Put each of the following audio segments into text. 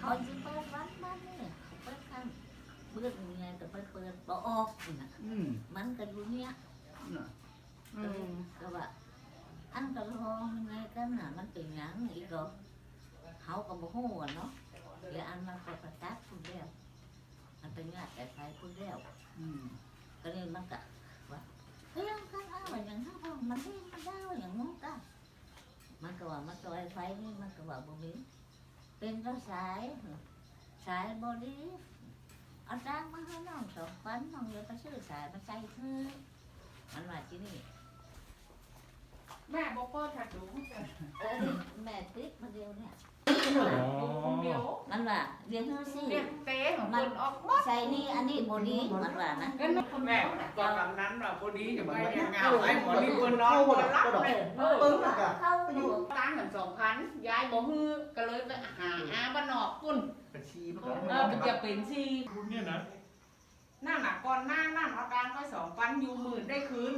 เขาจะเปิดวันมันเนี่ยเขาเปิดข้างเปิดยังไงก็เปิดเปิดบ่ออกนี่นะอืมมันก็อยู่เนี่ยน่ะก็เลยก็ว่าอันก็ลองยังไงกันน่ะมันเป็นหยังอีกก็เขาก็บ่ฮู้อะเนาะเดี๋ยวอันมันก็ประจักษ์พูดแล้วมันเป็นงานแต่ไฟพูดแล้วอืมก็เลยมันก็ว่าเฮ้ยมันกันเอาอย่างนั้นพอมันได้มันได้อย่างนู้นก็มันก็ว่ามันก็ไอ้ไฟนี่มันก็ว่าบ่มี เป็นก็สาย สายบอดี้เอาจ้างมาให้น้องสองพันน้องเลยไปซื้อสายมาใส่คือมันว่าที่นี่แม่บอกก็ถัดดูจ้ะเออแม่ติ๊กมาเดียวเนี่ยคนเดียวมันว่าเรียนเท่าสิเรียกเต้ของคนออกหมดใส่นี่อันนี้บอดี้มันว่านะก็นึกแม่ตอนนั้นเราพอดีจะไปยังไงไอ้หมอนี่คนน้องคนรับเลยเออเปิ้งน่ะกะเข้าอยู่ตั้งกัน สองพันยายบอกฮือก็เลยไปหาอาบ้านนอกปุ่นกระชีมันเอก็อมันจะเป็นชีคุณเนี่ยนะหน้าหนักก่อนหน้าหน้าเอาการก็สองพันอยู่หมื่นได้คืน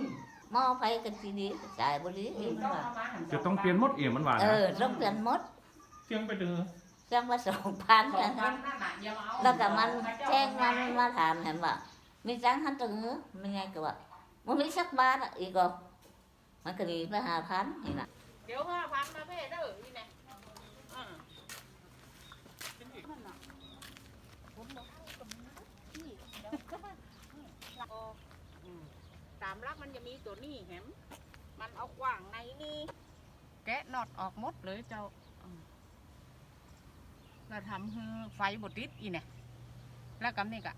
มอไฟกันทีนี้สายบอดี้มันต้องว่าเอามาหันจะต้องเปลี่ยนหมดเอี่ยมมันหวานเอนะอต้องเปลี่ยนหมดเที่ยงไปเดือจ้างว่าสองพันสอกังนพันหน้าหนักยังเอาแล้วก็มันแจ้งมันมาถามเห็นว่ามีจ้างหันตึงเหรอมันไงก็ว่ามันมีสักบาทอะอีกก็มันก็ดีไปหาพันนี่นะ เดี๋ยวห้าพันมาเพ่เด้อนี่แน่อ่าตามรักมันจะมีตัวนี้แหมมันเอากว้างในนี่แกะน็อตออกหมดเลยเจ้าอืมแล้วทำให้ไฟบดติดอีเนี่ยแล้วกำนี่กะ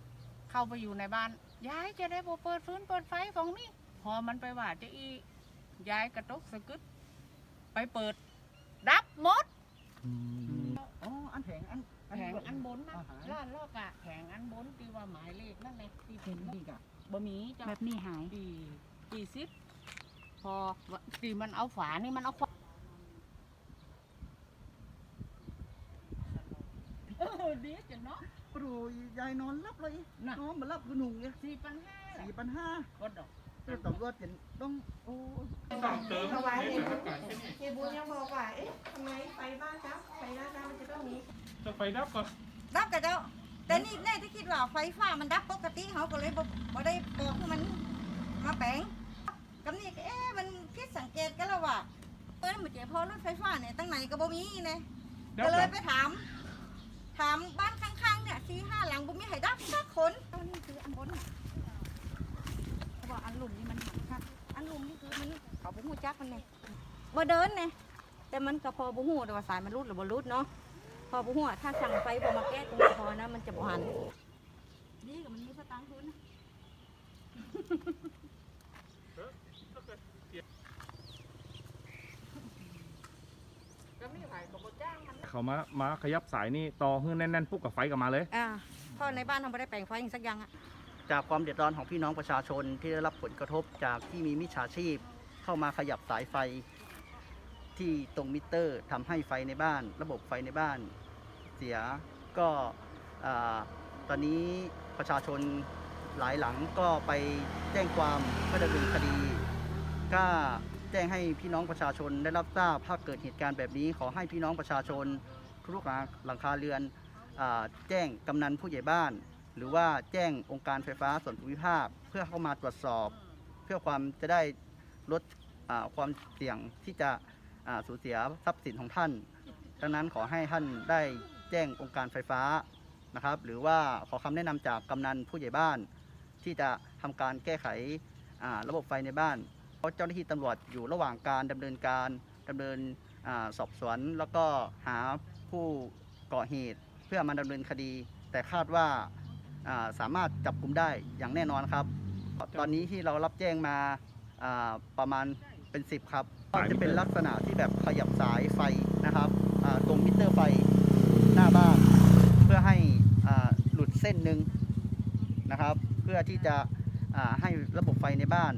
เข้าไปอยู่ในบ้านยายจะได้บ่เปิดฟื้นเปิดไฟของนี่พอมันไปว่าจะอียายกระตกสะกึด ไปเปิดดับหมดอ๋ออันแผงอันแผงอันบนนะอ่าฮะล้านลอกอะแผงอันบนที่ว่าหมายเลขนั่นแหละที่เห็เห็นนนี่กะบะหมี่เจ้าแบบนี้หายปีปีสิบพอตีมันเอาฝานี่มันเอาขวาเออดีจังเนาะปรูยายนอนรับเลยน่ะนอนมารับคือหนุ่งเนี่ยสี่พันห้าสี่พันห้าก็ดอก เจ้าตำรวจจะต้องโอ้ต้องเติมถวายให้เนี่ยสถานการณ์แค่นี้เฮียบุญยังบอกว่า เอ๊ะทำไมไฟบ้านครับไฟหน้าบ้านมันจะต้องมีจะไฟดับก็ดับแต่เจ้า แต่นี่แน่ที่คิดว่าไฟฟ้ามันดับปกติเขาก็เลยบ่บ่ได้บอกให้มันมาแปลงกับนี่ก็เอ๊ะมันคิดสังเกตกันแล้วว่าเออมันเจอพอรถไฟฟ้าเนี่ยตั้งไหนก็บ่มีเนี่ยดัก็บเลแล้ยวไปถาม ถามบ้านข้างๆเนี่ยสี่ห้าหลังบ่มีใครดับสักคนอันนี้คืออันบนเพราะ ว่าอันหลุมนี่มันหันค่ะอันหลุมนี่คือมันเขาบ่ฮู้จักมันเนี่ยบ่เดินเนี่ยแต่มันก็พอบ่ฮู้แต่ว่าสายมันรุดหรือบ่รุดเนาะพอบุหัวถ้าสั่งไฟบมาแก้ตรงนี้พอนะมันจะบหันนี่กับมันมีสตางค์ทุนนะก็มีไผ่ก็บ่จ้างมันเขามา มาขยับสายนี่ต่อให้แน่นๆปุ๊บกับไฟกลับมาเลย อ่าเพราะในบ้านทำไม่ได้แปลงไฟอย่างสักอย่างอะ จากความเดือดร้อนของพี่น้องประชาชนที่ได้รับผลกระทบจากที่มีมิจฉาชีพ เข้ามาขยับสายไฟ ที่ตรงมิเตอร์ทำให้ไฟในบ้าน ระบบไฟในบ้าน เสียก็ตอนนี้ประชาชนหลายหลังก็ไปแจ้งความก็ดำเนินคดีก็แจ้งให้พี่น้องประชาชนได้รับทราบถ้าเกิดเหตุการณ์แบบนี้ ขอให้พี่น้องประชาชนทุกหลังคาเรือนอแจ้งกำนันผู้ใหญ่บ้าน หรือว่าแจ้งองค์การไฟฟ้าส่วนภูมิภาค เพื่อเข้ามาตรวจสอบ เพื่อความจะได้ลดความเสี่ยงที่จะสูญเสียทรัพย์สินของท่าน ดังนั้นขอให้ท่านได้แจ้งองค์การไฟฟ้านะครับ หรือว่าขอคำแนะนำจากกำนันผู้ใหญ่บ้าน ที่จะทำการแก้ไขระบบไฟในบ้าน เพราะเจ้าหน้าที่ตำรวจอยู่ระหว่างการดำเนินการดำเนินอสอบสวน แล้วก็หาผู้ก่อเหตุเพื่อมาดำเนินคดี แต่คาดว่า สามารถจับกลุ่มได้อย่างแน่นอนครับ ตอนนี้ที่เรารับแจ้งมาประมาณเป็น 10 ครับ ก็จะเป็นลักษณะที่แบบขยับสายไฟนะครับตรงมิเตอร์ไฟหน้าบ้านเพื่อให้หลุดเส้นหนึ่งนะครับ เพื่อที่จะให้ระบบไฟในบ้าน